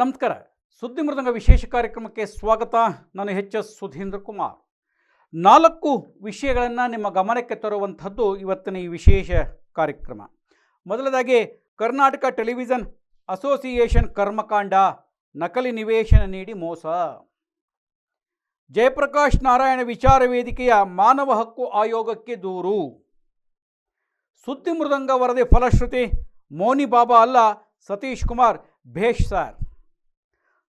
ನಮಸ್ಕಾರ. ಸುದ್ದಿ ಮೃದಂಗ ವಿಶೇಷ ಕಾರ್ಯಕ್ರಮಕ್ಕೆ ಸ್ವಾಗತ. ನಾನು ಎಚ್ ಎಸ್ ಸುಧೀಂದ್ರ ಕುಮಾರ್. ನಾಲ್ಕು ವಿಷಯಗಳನ್ನು ನಿಮ್ಮ ಗಮನಕ್ಕೆ ತರುವಂಥದ್ದು ಇವತ್ತಿನ ಈ ವಿಶೇಷ ಕಾರ್ಯಕ್ರಮ. ಮೊದಲದಾಗಿ ಕರ್ನಾಟಕ ಟೆಲಿವಿಷನ್ ಅಸೋಸಿಯೇಷನ್ ಕರ್ಮಕಾಂಡ ನಕಲಿ ನಿವೇಶನ ನೀಡಿ ಮೋಸ. ಜಯಪ್ರಕಾಶ್ ನಾರಾಯಣ ವಿಚಾರ ವೇದಿಕೆಯ ಮಾನವ ಹಕ್ಕು ಆಯೋಗಕ್ಕೆ ದೂರು. ಸುದ್ದಿ ಮೃದಂಗ ವರದಿ ಫಲಶ್ರುತಿ ಮೋನಿ ಬಾಬಾ ಅಲ್ಲ ಸತೀಶ್ ಕುಮಾರ್ ಭೇಷ್ ಸರ್.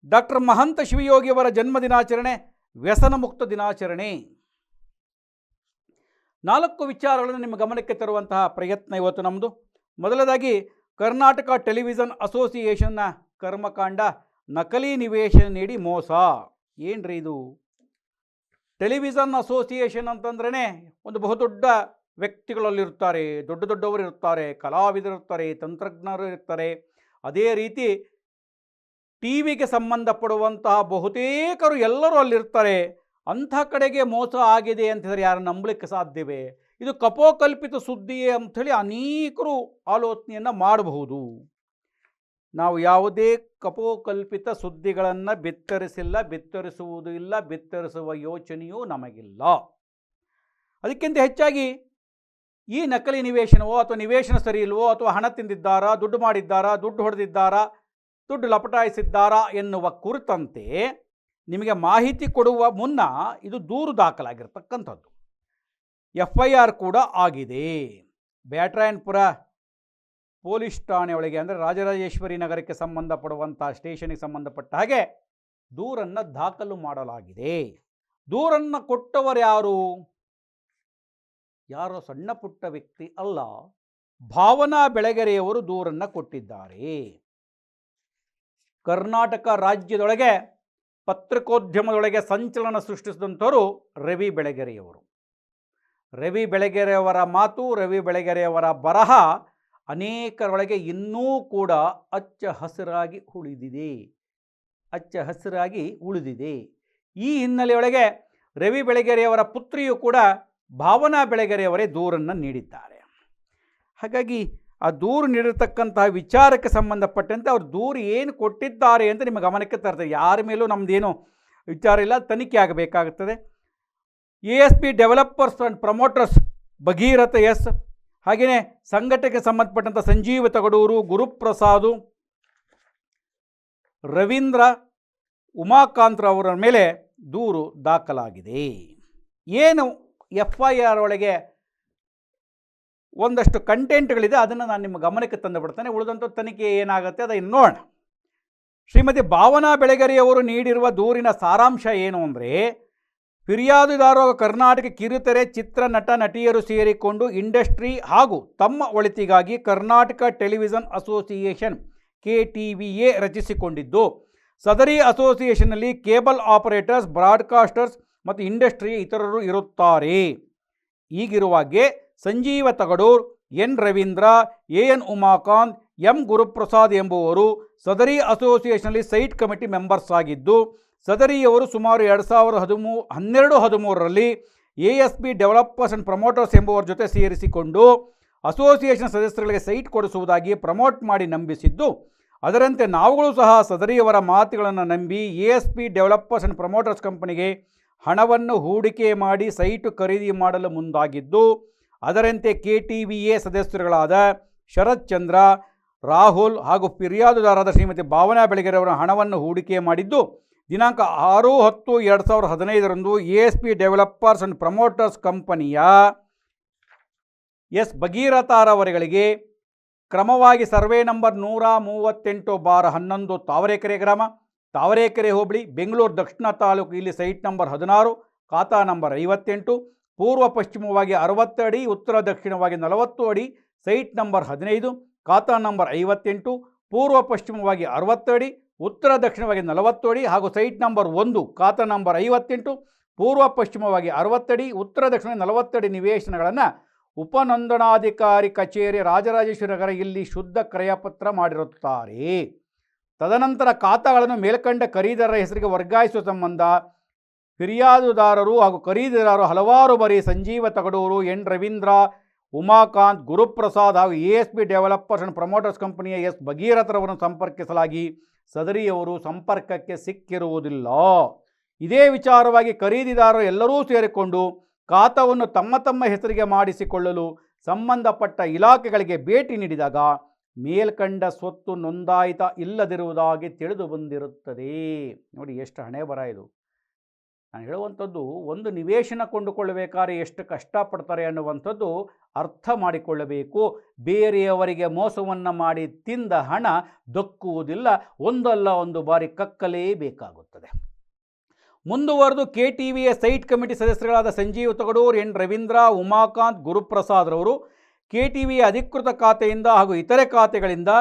ಡಾಕ್ಟರ್ ಮಹಂತ ಶಿವಯೋಗಿಯವರ ಜನ್ಮ ದಿನಾಚರಣೆ, ವ್ಯಸನ ಮುಕ್ತ ದಿನಾಚರಣೆ. ನಾಲ್ಕು ವಿಚಾರಗಳನ್ನು ನಿಮ್ಮ ಗಮನಕ್ಕೆ ತರುವಂತಹ ಪ್ರಯತ್ನ ಇವತ್ತು ನಮ್ಮದು ಮೊದಲದಾಗಿ, ಕರ್ನಾಟಕ ಟೆಲಿವಿಷನ್ ಅಸೋಸಿಯೇಷನ್ನ ಕರ್ಮಕಾಂಡ ನಕಲಿ ನಿವೇಶನ ನೀಡಿ ಮೋಸ. ಏನ್ರಿ ಇದು? ಟೆಲಿವಿಷನ್ ಅಸೋಸಿಯೇಷನ್ ಅಂತಂದ್ರೇ ಒಂದು ಬಹುದೊಡ್ಡ ವ್ಯಕ್ತಿಗಳಲ್ಲಿರುತ್ತಾರೆ, ದೊಡ್ಡ ದೊಡ್ಡವರು ಇರ್ತಾರೆ ಕಲಾವಿದರಿರ್ತಾರೆ ತಂತ್ರಜ್ಞರು ಇರ್ತಾರೆ ಅದೇ ರೀತಿ ಟಿ ವಿಗೆ ಸಂಬಂಧಪಡುವಂತಹ ಬಹುತೇಕರು ಎಲ್ಲರೂ ಅಲ್ಲಿರ್ತಾರೆ. ಅಂಥ ಕಡೆಗೆ ಮೋಸ ಆಗಿದೆ ಅಂತ ಹೇಳಿದ್ರೆ ಯಾರು ನಂಬಲಿಕ್ಕೆ ಸಾಧ್ಯವೇ? ಇದು ಕಪೋಕಲ್ಪಿತ ಸುದ್ದಿಯೇ ಅಂಥೇಳಿ ಅನೇಕರು ಆಲೋಚನೆಯನ್ನು ಮಾಡಬಹುದು. ನಾವು ಯಾವುದೇ ಕಪೋಕಲ್ಪಿತ ಸುದ್ದಿಗಳನ್ನು ಬಿತ್ತರಿಸಿಲ್ಲ, ಬಿತ್ತರಿಸುವುದೂ ಇಲ್ಲ, ಬಿತ್ತರಿಸುವ ಯೋಚನೆಯೂ ನಮಗಿಲ್ಲ. ಅದಕ್ಕಿಂತ ಹೆಚ್ಚಾಗಿ ಈ ನಕಲಿ ನಿವೇಶನವೋ ಅಥವಾ ನಿವೇಶನ ಸರಿ ಇಲ್ವೋ ಅಥವಾ ಹಣ ತಿಂದಿದ್ದಾರಾ, ದುಡ್ಡು ಮಾಡಿದ್ದಾರಾ, ದುಡ್ಡು ಹೊಡೆದಿದ್ದಾರಾ ದುಡ್ಡು ಲಪಟಾಯಿಸಿದ್ದಾರಾ ಎನ್ನುವ ಕುರಿತಂತೆ ನಿಮಗೆ ಮಾಹಿತಿ ಕೊಡುವ ಮುನ್ನ ಇದು ದೂರು ದಾಖಲಾಗಿರ್ತಕ್ಕಂಥದ್ದು. ಎಫ್ ಐ ಆರ್ ಕೂಡ ಆಗಿದೆ. ಬ್ಯಾಟ್ರಾಯನ್ಪುರ ಪೊಲೀಸ್ ಠಾಣೆ ಒಳಗೆ ಅಂದರೆ ರಾಜರಾಜೇಶ್ವರಿ ನಗರಕ್ಕೆ ಸಂಬಂಧಪಡುವಂಥ ಸ್ಟೇಷನಿಗೆ ಸಂಬಂಧಪಟ್ಟ ಹಾಗೆ ದೂರನ್ನು ದಾಖಲು ಮಾಡಲಾಗಿದೆ. ದೂರನ್ನು ಕೊಟ್ಟವರು ಯಾರು? ಯಾರೋ ಸಣ್ಣ ಪುಟ್ಟ ವ್ಯಕ್ತಿ ಅಲ್ಲ. ಭಾವನಾ ಬೆಳಗೆರೆಯವರು ದೂರನ್ನು ಕೊಟ್ಟಿದ್ದಾರೆ. ಕರ್ನಾಟಕ ರಾಜ್ಯದೊಳಗೆ ಪತ್ರಿಕೋದ್ಯಮದೊಳಗೆ ಸಂಚಲನ ಸೃಷ್ಟಿಸಿದಂಥವರು ರವಿ ಬೆಳಗೆರೆಯವರು. ರವಿ ಬೆಳಗೆರೆಯವರ ಮಾತು, ರವಿ ಬೆಳಗೆರೆಯವರ ಬರಹ ಅನೇಕರೊಳಗೆ ಇನ್ನೂ ಕೂಡ ಅಚ್ಚ ಹಸಿರಾಗಿ ಉಳಿದಿದೆ. ಅಚ್ಚ ಹಸಿರಾಗಿ ಉಳಿದಿದೆ. ಈ ಹಿನ್ನೆಲೆಯೊಳಗೆ ರವಿ ಬೆಳಗೆರೆಯವರ ಪುತ್ರಿಯು ಕೂಡ ಭಾವನಾ ಬೆಳಗೆರೆಯವರೇ ದೂರನ್ನು ನೀಡಿದ್ದಾರೆ. ಹಾಗಾಗಿ ಆ ದೂರು ನೀಡಿರ್ತಕ್ಕಂತಹ ವಿಚಾರಕ್ಕೆ ಸಂಬಂಧಪಟ್ಟಂತೆ ಅವ್ರು ದೂರು ಏನು ಕೊಟ್ಟಿದ್ದಾರೆ ಅಂತ ನಿಮ್ಮ ಗಮನಕ್ಕೆ ತರ್ತದೆ. ಯಾರ ಮೇಲೂ ನಮ್ಮದೇನು ವಿಚಾರ ಇಲ್ಲ, ತನಿಖೆ ಆಗಬೇಕಾಗುತ್ತದೆ A S P developers and promoters Bhagiratha S, ಹಾಗೆಯೇ ಸಂಘಟನೆಗೆ ಸಂಬಂಧಪಟ್ಟಂಥ ಸಂಜೀವ ತಗಡೂರು, ಗುರುಪ್ರಸಾದು, ರವೀಂದ್ರ ಉಮಾಕಾಂತ್ರವರ ಮೇಲೆ ದೂರು ದಾಖಲಾಗಿದೆ. ಏನು ಎಫ್ ಐ ಆರ್ ಒಳಗೆ ಒಂದಷ್ಟು ಕಂಟೆಂಟ್ಗಳಿದೆ, ಅದನ್ನು ನಾನು ನಿಮ್ಮ ಗಮನಕ್ಕೆ ತಂದು ಬಿಡ್ತೇನೆ. ಉಳಿದಂಥ ತನಿಖೆ ಏನಾಗುತ್ತೆ ಅದನ್ನು ನೋಡೋಣ. ಶ್ರೀಮತಿ ಭಾವನಾ ಬೆಳಗೆರೆಯವರು ನೀಡಿರುವ ದೂರಿನ ಸಾರಾಂಶ ಏನು ಅಂದರೆ, ಫಿರ್ಯಾದುದಾರರು ಕರ್ನಾಟಕ ಕಿರುತೆರೆ ಚಿತ್ರ ನಟ ನಟಿಯರು ಸೇರಿಕೊಂಡು ಇಂಡಸ್ಟ್ರಿ ಹಾಗೂ ತಮ್ಮ ಒಳಿತಿಗಾಗಿ Karnataka television association K T V A ರಚಿಸಿಕೊಂಡಿದ್ದು. ಸದರಿ ಅಸೋಸಿಯೇಷನ್ನಲ್ಲಿ ಕೇಬಲ್ ಆಪರೇಟರ್ಸ್, ಬ್ರಾಡ್ಕಾಸ್ಟರ್ಸ್ ಮತ್ತು ಇಂಡಸ್ಟ್ರಿ ಇತರರು ಇರುತ್ತಾರೆ. ಈಗಿರುವಾಗೆ Sanjeeva Tagadur, N. Ravindra, A. N. Umakanth, M. Guruprasad ಎಂಬುವರು ಸದರಿ ಅಸೋಸಿಯೇಷನ್ನಲ್ಲಿ ಸೈಟ್ ಕಮಿಟಿ ಮೆಂಬರ್ಸ್ ಆಗಿದ್ದು, ಸದರಿಯವರು ಸುಮಾರು ಎರಡು ಸಾವಿರದ ಹದಿಮೂ, ಹನ್ನೆರಡು ಹದಿಮೂರರಲ್ಲಿ A S P developers and promoters ಎಂಬುವರ ಜೊತೆ ಸೇರಿಸಿಕೊಂಡು ಅಸೋಸಿಯೇಷನ್ ಸದಸ್ಯರಿಗೆ ಸೈಟ್ ಕೊಡಿಸುವುದಾಗಿ ಪ್ರಮೋಟ್ ಮಾಡಿ ನಂಬಿಸಿದ್ದು, ಅದರಂತೆ ನಾವುಗಳು ಸಹ ಸದರಿಯವರ ಮಾತುಗಳನ್ನು ನಂಬಿ A S P developers and promoters ಕಂಪನಿಗೆ ಹಣವನ್ನು ಹೂಡಿಕೆ ಮಾಡಿ ಸೈಟು ಖರೀದಿ ಮಾಡಲು ಮುಂದಾಗಿದ್ದು ಅದರಂತೆ ಕೆ ಟಿ ವಿ ಎ ಸದಸ್ಯರುಗಳಾದ ಶರತ್ ಚಂದ್ರ, ರಾಹುಲ್ ಹಾಗೂ ಫಿರ್ಯಾದುದಾರರಾದ ಶ್ರೀಮತಿ ಭಾವನಾ ಬೆಳಗೆರೆಯವರ ಹಣವನ್ನು ಹೂಡಿಕೆ ಮಾಡಿದ್ದು, ದಿನಾಂಕ ಆರು ಹತ್ತು ಎರಡು ಸಾವಿರದ ಹದಿನೈದರಂದು A S P developers and promoters ಕಂಪನಿಯ ಎಸ್ ಭಗೀರಥರವರುಗಳಿಗೆ ಕ್ರಮವಾಗಿ ಸರ್ವೆ ನಂಬರ್ ನೂರ ಮೂವತ್ತೆಂಟು ಬಾರ್ ಹನ್ನೊಂದು ತಾವರೆಕೆರೆ ಗ್ರಾಮ, ತಾವರೆಕೆರೆ ಹೋಬಳಿ, ಬೆಂಗಳೂರು ದಕ್ಷಿಣ ತಾಲೂಕು ಇಲ್ಲಿ ಸೈಟ್ ನಂಬರ್ ಹದಿನಾರು, ಖಾತಾ ನಂಬರ್ ಐವತ್ತೆಂಟು ಪೂರ್ವ ಪಶ್ಚಿಮವಾಗಿ ಅರವತ್ತು ಅಡಿ, ಉತ್ತರ ದಕ್ಷಿಣವಾಗಿ ನಲವತ್ತು ಅಡಿ, ಸೈಟ್ ನಂಬರ್ ಹದಿನೈದು, ಖಾತಾ ನಂಬರ್ ಐವತ್ತೆಂಟು, ಪೂರ್ವ ಪಶ್ಚಿಮವಾಗಿ ಅರವತ್ತು ಅಡಿ, ಉತ್ತರ ದಕ್ಷಿಣವಾಗಿ ನಲವತ್ತು ಅಡಿ ಹಾಗೂ ಸೈಟ್ ನಂಬರ್ ಒಂದು, ಖಾತಾ ನಂಬರ್ ಐವತ್ತೆಂಟು, ಪೂರ್ವ ಪಶ್ಚಿಮವಾಗಿ ಅರವತ್ತಡಿ ಉತ್ತರ ದಕ್ಷಿಣ ನಲವತ್ತಡಿ ನಿವೇಶನಗಳನ್ನು ಉಪನೋಂದಣಾಧಿಕಾರಿ ಕಚೇರಿ ರಾಜರಾಜೇಶ್ವರಿ ನಗರ ಇಲ್ಲಿ ಶುದ್ಧ ಕ್ರಯಪತ್ರ ಮಾಡಿರುತ್ತಾರೆ. ತದನಂತರ ಖಾತಾಗಳನ್ನು ಮೇಲ್ಕಂಡ ಖರೀದಾರರ ಹೆಸರಿಗೆ ವರ್ಗಾಯಿಸುವ ಸಂಬಂಧ ಫಿರ್ಯಾದುದಾರರು ಹಾಗೂ ಖರೀದಿದಾರರು ಹಲವಾರು ಬಾರಿ ಸಂಜೀವ ತಗಡೂರು, ಎನ್. ರವೀಂದ್ರ, ಉಮಾಕಾಂತ್, ಗುರುಪ್ರಸಾದ್ ಹಾಗೂ A S P developers and promoters ಕಂಪನಿಯ ಎಸ್. ಭಗೀರಥರವರನ್ನು ಸಂಪರ್ಕಿಸಲಾಗಿ ಸದರಿಯವರು ಸಂಪರ್ಕಕ್ಕೆ ಸಿಕ್ಕಿರುವುದಿಲ್ಲ. ಇದೇ ವಿಚಾರವಾಗಿ ಖರೀದಿದಾರರು ಎಲ್ಲರೂ ಸೇರಿಕೊಂಡು ಖಾತವನ್ನು ತಮ್ಮ ತಮ್ಮ ಹೆಸರಿಗೆ ಮಾಡಿಸಿಕೊಳ್ಳಲು ಸಂಬಂಧಪಟ್ಟ ಇಲಾಖೆಗಳಿಗೆ ಭೇಟಿ ನೀಡಿದಾಗ ಮೇಲ್ಕಂಡ ಸ್ವತ್ತು ನೋಂದಾಯಿತ ಇಲ್ಲದಿರುವುದಾಗಿ ತಿಳಿದು ಬಂದಿರುತ್ತದೆ. ನೋಡಿ, ಎಷ್ಟು ಹಣೆ ಬರ ಇದು. ನಾನು ಹೇಳುವಂಥದ್ದು ಒಂದು ನಿವೇಶನ ಕೊಂಡುಕೊಳ್ಳಬೇಕಾದ್ರೆ ಎಷ್ಟು ಕಷ್ಟಪಡ್ತಾರೆ ಅನ್ನುವಂಥದ್ದು ಅರ್ಥ ಮಾಡಿಕೊಳ್ಳಬೇಕು. ಬೇರೆಯವರಿಗೆ ಮೋಸವನ್ನು ಮಾಡಿ ತಿಂದ ಹಣ ದಕ್ಕುವುದಿಲ್ಲ. ಒಂದಲ್ಲ ಒಂದು ಬಾರಿ ಕಕ್ಕಲೇಬೇಕಾಗುತ್ತದೆ ಮುಂದುವರೆದು ಕೆ ಟಿ ವಿಯ ಸೈಟ್ ಕಮಿಟಿ ಸದಸ್ಯರುಗಳಾದ ಸಂಜೀವ್ ತಗಡೂರ್, ಎನ್. ರವೀಂದ್ರ, ಉಮಾಕಾಂತ್ ಗುರುಪ್ರಸಾದ್ರವರು ಕೆ ಟಿ ವಿಯ ಅಧಿಕೃತ ಖಾತೆಯಿಂದ ಹಾಗೂ ಇತರೆ ಖಾತೆಗಳಿಂದ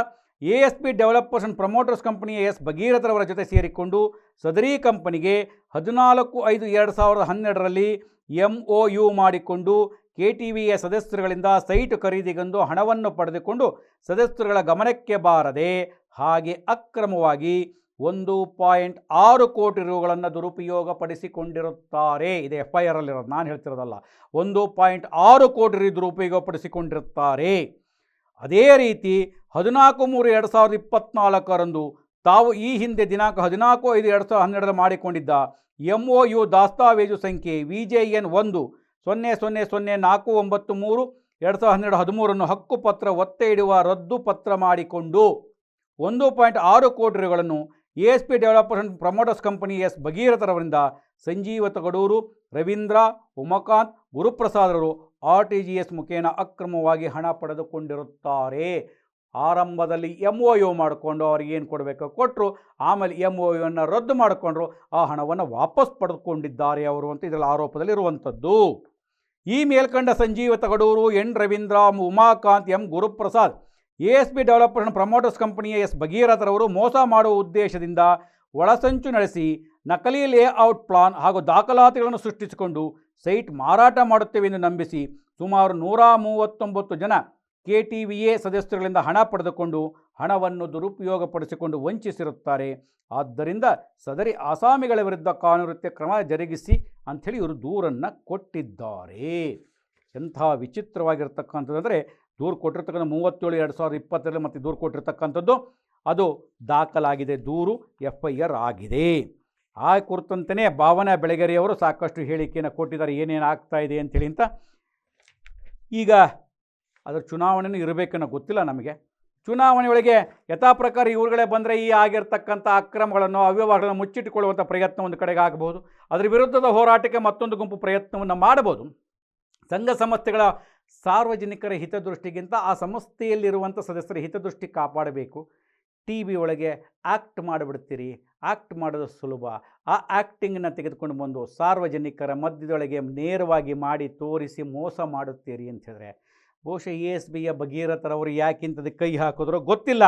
A S P developers and promoters ಕಂಪನಿಯ ಎಸ್ ಭಗೀರಥರವರ ಜೊತೆ ಸೇರಿಕೊಂಡು ಸದರಿ ಕಂಪನಿಗೆ ಹದಿನಾಲ್ಕು ಐದು ಎರಡು ಸಾವಿರದ ಹನ್ನೆರಡರಲ್ಲಿ ಎಂ ಒ ಯು ಮಾಡಿಕೊಂಡು ಕೆ ಟಿ ವಿಯ ಸದಸ್ಯರುಗಳಿಂದ ಸೈಟ್ ಖರೀದಿಗೆಂದು ಹಣವನ್ನು ಪಡೆದುಕೊಂಡು ಸದಸ್ಯರುಗಳ ಗಮನಕ್ಕೆ ಬಾರದೆ ಹಾಗೆ ಅಕ್ರಮವಾಗಿ ಒಂದು ಪಾಯಿಂಟ್ ಆರು ಕೋಟಿ ರುಗಳನ್ನು ದುರುಪಯೋಗಪಡಿಸಿಕೊಂಡಿರುತ್ತಾರೆ. ಇದು ಎಫ್ ಐ ಆರಲ್ಲಿರೋದು ನಾನು ಹೇಳ್ತಿರೋದಲ್ಲ. ಒಂದು ಪಾಯಿಂಟ್ ಆರು ಕೋಟಿ ರು ದುರುಪಯೋಗಪಡಿಸಿಕೊಂಡಿರುತ್ತಾರೆ. ಅದೇ ರೀತಿ ಹದಿನಾಲ್ಕು ಮೂರು ಎರಡು ಸಾವಿರದ ಇಪ್ಪತ್ನಾಲ್ಕರಂದು ತಾವು ಈ ಹಿಂದೆ ದಿನಾಂಕ ಹದಿನಾಲ್ಕು ಐದು ಎರಡು ಸಾವಿರದ ಹನ್ನೆರಡರ ಮಾಡಿಕೊಂಡಿದ್ದ ಎಂ ಒ ಯು ದಾಸ್ತಾವೇಜು ಸಂಖ್ಯೆ ವಿ ಜೆ ಎನ್ ಒಂದು ಸೊನ್ನೆ ಸೊನ್ನೆ ಸೊನ್ನೆ ನಾಲ್ಕು ಒಂಬತ್ತು ಮೂರು ಎರಡು ಸಾವಿರದ ಹನ್ನೆರಡು ಹದಿಮೂರನ್ನು ಹಕ್ಕುಪತ್ರ ಒತ್ತೆ ಇಡುವ ರದ್ದು ಪತ್ರ ಮಾಡಿಕೊಂಡು ಒಂದು ಪಾಯಿಂಟ್ ಆರು ಕೋಟಿ ರುಗಳನ್ನು A S P development promoters company S ಭಗೀರಥರವರಿಂದ Sanjeeva Tagadur Ravindra Umakant ಗುರುಪ್ರಸಾದರವರು ಆರ್ ಟಿ ಜಿ ಎಸ್ ಮುಖೇನ ಅಕ್ರಮವಾಗಿ ಹಣ ಪಡೆದುಕೊಂಡಿರುತ್ತಾರೆ. ಆರಂಭದಲ್ಲಿ ಎಂ ಒ ಯು ಮಾಡಿಕೊಂಡು ಅವ್ರಿಗೆ ಏನು ಕೊಡಬೇಕು? ಕೊಟ್ಟರು ಆಮೇಲೆ ಎಂ ಒ ಯುವನ್ನು ರದ್ದು ಮಾಡಿಕೊಂಡ್ರು. ಆ ಹಣವನ್ನು ವಾಪಸ್ ಪಡೆದುಕೊಂಡಿದ್ದಾರೆ ಅವರು ಅಂತ ಇದರಲ್ಲಿ ಆರೋಪದಲ್ಲಿ ಇರುವಂಥದ್ದು. ಈ ಮೇಲ್ಕಂಡ Sanjeev Tagadur, N Ravindra Umakant, M Guruprasad, A S B developers promoters ಕಂಪನಿಯ ಎಸ್ ಭಗೀರಥರವರು ಮೋಸ ಮಾಡುವ ಉದ್ದೇಶದಿಂದ ಒಳಸಂಚು ನಡೆಸಿ ನಕಲಿ ಲೇಔಟ್ ಪ್ಲಾನ್ ಹಾಗೂ ದಾಖಲಾತಿಗಳನ್ನು ಸೃಷ್ಟಿಸಿಕೊಂಡು ಸೈಟ್ ಮಾರಾಟ ಮಾಡುತ್ತೇವೆ ಎಂದು ನಂಬಿಸಿ ಸುಮಾರು ನೂರ ಮೂವತ್ತೊಂಬತ್ತು ಜನ ಕೆ ಟಿ ವಿ ಎ ಸದಸ್ಯರುಗಳಿಂದ ಹಣ ಪಡೆದುಕೊಂಡು ಹಣವನ್ನು ದುರುಪಯೋಗಪಡಿಸಿಕೊಂಡು ವಂಚಿಸಿರುತ್ತಾರೆ. ಆದ್ದರಿಂದ ಸದರಿ ಆಸಾಮಿಗಳ ವಿರುದ್ಧ ಕಾನೂನು ಕ್ರಮ ಜರುಗಿಸಿ ಅಂಥೇಳಿ ಇವರು ದೂರನ್ನು ಕೊಟ್ಟಿದ್ದಾರೆ. ಎಂಥ ವಿಚಿತ್ರವಾಗಿರ್ತಕ್ಕಂಥದ್ದು ಅಂದರೆ ದೂರು ಕೊಟ್ಟಿರ್ತಕ್ಕಂಥ ಮೂವತ್ತೇಳು ಎರಡು ಸಾವಿರದ ಇಪ್ಪತ್ತರಲ್ಲಿ ಮತ್ತು ದೂರು ಕೊಟ್ಟಿರ್ತಕ್ಕಂಥದ್ದು ಅದು ದಾಖಲಾಗಿದೆ, ದೂರು ಎಫ್ ಐ ಆರ್ ಆಗಿದೆ. ಆ ಕುರಿತಂತೆಯೇ ಭಾವನಾ ಬೆಳಗೆರೆಯವರು ಸಾಕಷ್ಟು ಹೇಳಿಕೆಯನ್ನು ಕೊಟ್ಟಿದ್ದಾರೆ. ಏನೇನು ಆಗ್ತಾ ಇದೆ ಅಂತೇಳಿ ಅಂತ. ಈಗ ಅದರ ಚುನಾವಣೆಯೂ ಇರಬೇಕನ್ನೋ ಗೊತ್ತಿಲ್ಲ ನಮಗೆ. ಚುನಾವಣೆ ಒಳಗೆ ಯಥಾ ಪ್ರಕಾರ ಇವ್ರುಗಳೇ ಬಂದರೆ ಈ ಆಗಿರ್ತಕ್ಕಂಥ ಅಕ್ರಮಗಳನ್ನು, ಅವ್ಯವಹಾರಗಳನ್ನು ಮುಚ್ಚಿಟ್ಟುಕೊಳ್ಳುವಂಥ ಪ್ರಯತ್ನ ಒಂದು ಕಡೆಗೆ ಆಗಬಹುದು. ಅದರ ವಿರುದ್ಧದ ಹೋರಾಟಕ್ಕೆ ಮತ್ತೊಂದು ಗುಂಪು ಪ್ರಯತ್ನವನ್ನು ಮಾಡಬಹುದು. ಸಂಘ ಸಂಸ್ಥೆಗಳ ಸಾರ್ವಜನಿಕರ ಹಿತದೃಷ್ಟಿಗಿಂತ ಆ ಸಂಸ್ಥೆಯಲ್ಲಿರುವಂಥ ಸದಸ್ಯರ ಹಿತದೃಷ್ಟಿ ಕಾಪಾಡಬೇಕು. ಟಿ ವಿ ಒಳಗೆ ಆ್ಯಕ್ಟ್ ಮಾಡಿಬಿಡ್ತೀರಿ. ಆ್ಯಕ್ಟ್ ಮಾಡೋದು ಸುಲಭ. ಆ ಆ್ಯಕ್ಟಿಂಗನ್ನು ತೆಗೆದುಕೊಂಡು ಬಂದು ಸಾರ್ವಜನಿಕರ ಮಧ್ಯದೊಳಗೆ ನೇರವಾಗಿ ಮಾಡಿ ತೋರಿಸಿ ಮೋಸ ಮಾಡುತ್ತೀರಿ ಅಂತ ಹೇಳಿದ್ರೆ, ಬಹುಶಃ ಎ ಎಸ್ ಬಿಯ ಭಗೀರಥರವರು ಯಾಕಿಂಥದ್ದು ಕೈ ಹಾಕಿದ್ರೋ ಗೊತ್ತಿಲ್ಲ.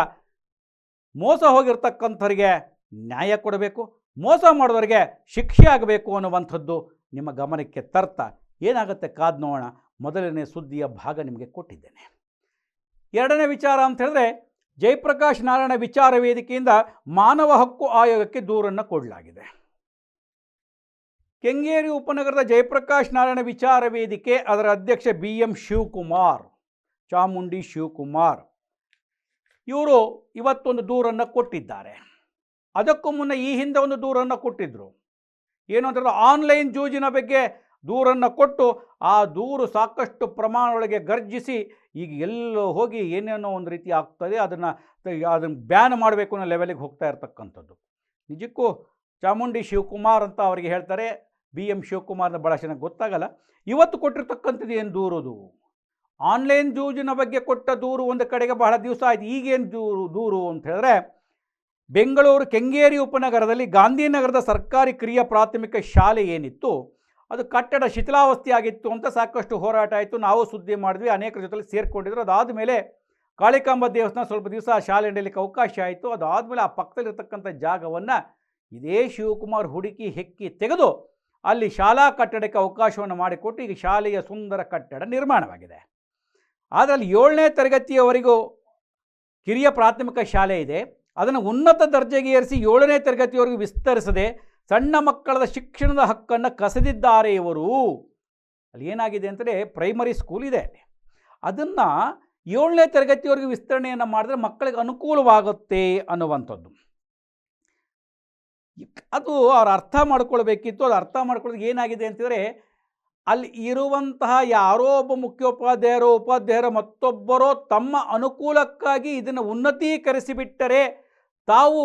ಮೋಸ ಹೋಗಿರ್ತಕ್ಕಂಥವ್ರಿಗೆ ನ್ಯಾಯ ಕೊಡಬೇಕು, ಮೋಸ ಮಾಡಿದವರಿಗೆ ಶಿಕ್ಷೆ ಆಗಬೇಕು ಅನ್ನುವಂಥದ್ದು ನಿಮ್ಮ ಗಮನಕ್ಕೆ ತರ್ತ. ಏನಾಗುತ್ತೆ ಕಾದ್ ನೋಡೋಣ. ಮೊದಲನೇ ಸುದ್ದಿಯ ಭಾಗ ನಿಮಗೆ ಕೊಟ್ಟಿದ್ದೇನೆ. ಎರಡನೇ ವಿಚಾರ ಅಂತ ಹೇಳಿದ್ರೆ ಜಯಪ್ರಕಾಶ್ ನಾರಾಯಣ ವಿಚಾರ ವೇದಿಕೆಯಿಂದ ಮಾನವ ಹಕ್ಕು ಆಯೋಗಕ್ಕೆ ದೂರನ್ನು ಕೊಡಲಾಗಿದೆ. ಕೆಂಗೇರಿ ಉಪನಗರದ ಜಯಪ್ರಕಾಶ್ ನಾರಾಯಣ ವಿಚಾರ ವೇದಿಕೆ, ಅದರ ಅಧ್ಯಕ್ಷ ಬಿ ಎಂ ಶಿವಕುಮಾರ್, ಚಾಮುಂಡಿ ಶಿವಕುಮಾರ್, ಇವರು ಇವತ್ತೊಂದು ದೂರನ್ನು ಕೊಟ್ಟಿದ್ದಾರೆ. ಅದಕ್ಕೂ ಮುನ್ನ ಈ ಹಿಂದೆ ಒಂದು ದೂರನ್ನು ಕೊಟ್ಟಿದ್ದರು ಏನು ಅಂತಂದ್ರೆ ಆನ್ಲೈನ್ ಜೂಜಿನ ಬಗ್ಗೆ ದೂರನ್ನು ಕೊಟ್ಟು ಆ ದೂರು ಸಾಕಷ್ಟು ಪ್ರಮಾಣದೊಳಗೆ ಗರ್ಜಿಸಿ ಈಗ ಎಲ್ಲೋ ಹೋಗಿ ಏನೇನೋ ಒಂದು ರೀತಿ ಆಗ್ತದೆ, ಅದನ್ನು ಅದನ್ನು ಬ್ಯಾನ್ ಮಾಡಬೇಕು ಅನ್ನೋ ಲೆವೆಲಿಗೆ ಹೋಗ್ತಾ ಇರ್ತಕ್ಕಂಥದ್ದು. ನಿಜಕ್ಕೂ ಚಾಮುಂಡಿ ಶಿವಕುಮಾರ್ ಅಂತ ಅವರಿಗೆ ಹೇಳ್ತಾರೆ, ಬಿ ಎಂ ಶಿವಕುಮಾರ್ನ ಭಾಳ ಚೆನ್ನಾಗಿ ಗೊತ್ತಾಗಲ್ಲ. ಇವತ್ತು ಕೊಟ್ಟಿರ್ತಕ್ಕಂಥದ್ದು ಏನು ದೂರದು ಆನ್ಲೈನ್ ಜೂಜಿನ ಬಗ್ಗೆ ಕೊಟ್ಟ ದೂರು ಒಂದು ಕಡೆಗೆ ಬಹಳ ದಿವಸ ಆಯಿತು, ಈಗೇನು ದೂರು ದೂರು ಅಂತ ಹೇಳಿದ್ರೆ ಬೆಂಗಳೂರು ಕೆಂಗೇರಿ ಉಪನಗರದಲ್ಲಿ ಗಾಂಧಿನಗರದ ಸರ್ಕಾರಿ ಕಿರಿಯ ಪ್ರಾಥಮಿಕ ಶಾಲೆ ಏನಿತ್ತು ಅದು ಕಟ್ಟಡ ಶಿಥಿಲಾವಸ್ಥೆಯಾಗಿತ್ತು ಅಂತ ಸಾಕಷ್ಟು ಹೋರಾಟ ಆಯಿತು. ನಾವು ಸುದ್ದಿ ಮಾಡಿದ್ವಿ, ಅನೇಕರ ಜೊತೆಲಿ ಸೇರಿಕೊಂಡಿದ್ರು. ಅದಾದ ಮೇಲೆ ಕಾಳಿಕಾಂಬ ದೇವಸ್ಥಾನ ಸ್ವಲ್ಪ ದಿವಸ ಶಾಲೆ ನಡೆಯಲಿಕ್ಕೆ ಅವಕಾಶ ಆಯಿತು. ಅದಾದಮೇಲೆ ಆ ಪಕ್ಕದಲ್ಲಿರ್ತಕ್ಕಂಥ ಜಾಗವನ್ನು ಇದೇ ಶಿವಕುಮಾರ್ ಹುಡುಕಿ ಹೆಕ್ಕಿ ತೆಗೆದು ಅಲ್ಲಿ ಶಾಲಾ ಕಟ್ಟಡಕ್ಕೆ ಅವಕಾಶವನ್ನು ಮಾಡಿಕೊಟ್ಟು ಈಗ ಶಾಲೆಯ ಸುಂದರ ಕಟ್ಟಡ ನಿರ್ಮಾಣವಾಗಿದೆ. ಅದರಲ್ಲಿ ಏಳನೇ ತರಗತಿಯವರೆಗೂ ಕಿರಿಯ ಪ್ರಾಥಮಿಕ ಶಾಲೆ ಇದೆ. ಅದನ್ನು ಉನ್ನತ ದರ್ಜೆಗೆ ಏರಿಸಿ ಏಳನೇ ತರಗತಿಯವರೆಗೂ ವಿಸ್ತರಿಸದೆ ಸಣ್ಣ ಮಕ್ಕಳ ಶಿಕ್ಷಣದ ಹಕ್ಕನ್ನು ಕಸದಿದ್ದಾರೆ ಇವರು. ಅಲ್ಲಿ ಏನಾಗಿದೆ ಅಂದರೆ ಪ್ರೈಮರಿ ಸ್ಕೂಲ್ ಇದೆ. ಅದನ್ನು ಏಳನೇ ತರಗತಿವರೆಗೂ ವಿಸ್ತರಣೆಯನ್ನು ಮಾಡಿದ್ರೆ ಮಕ್ಕಳಿಗೆ ಅನುಕೂಲವಾಗುತ್ತೆ ಅನ್ನುವಂಥದ್ದು. ಅದು ಅವ್ರು ಅರ್ಥ ಮಾಡ್ಕೊಳ್ಬೇಕಿತ್ತು. ಅದು ಅರ್ಥ ಮಾಡ್ಕೊಳ್ಳೋದು ಏನಾಗಿದೆ ಅಂತಂದರೆ ಅಲ್ಲಿ ಇರುವಂತಹ ಯಾರೋ ಒಬ್ಬ ಮುಖ್ಯೋಪಾಧ್ಯಾಯರೋ ಉಪಾಧ್ಯಾಯರ ಮತ್ತೊಬ್ಬರೋ ತಮ್ಮ ಅನುಕೂಲಕ್ಕಾಗಿ ಇದನ್ನು ಉನ್ನತೀಕರಿಸಿಬಿಟ್ಟರೆ ತಾವು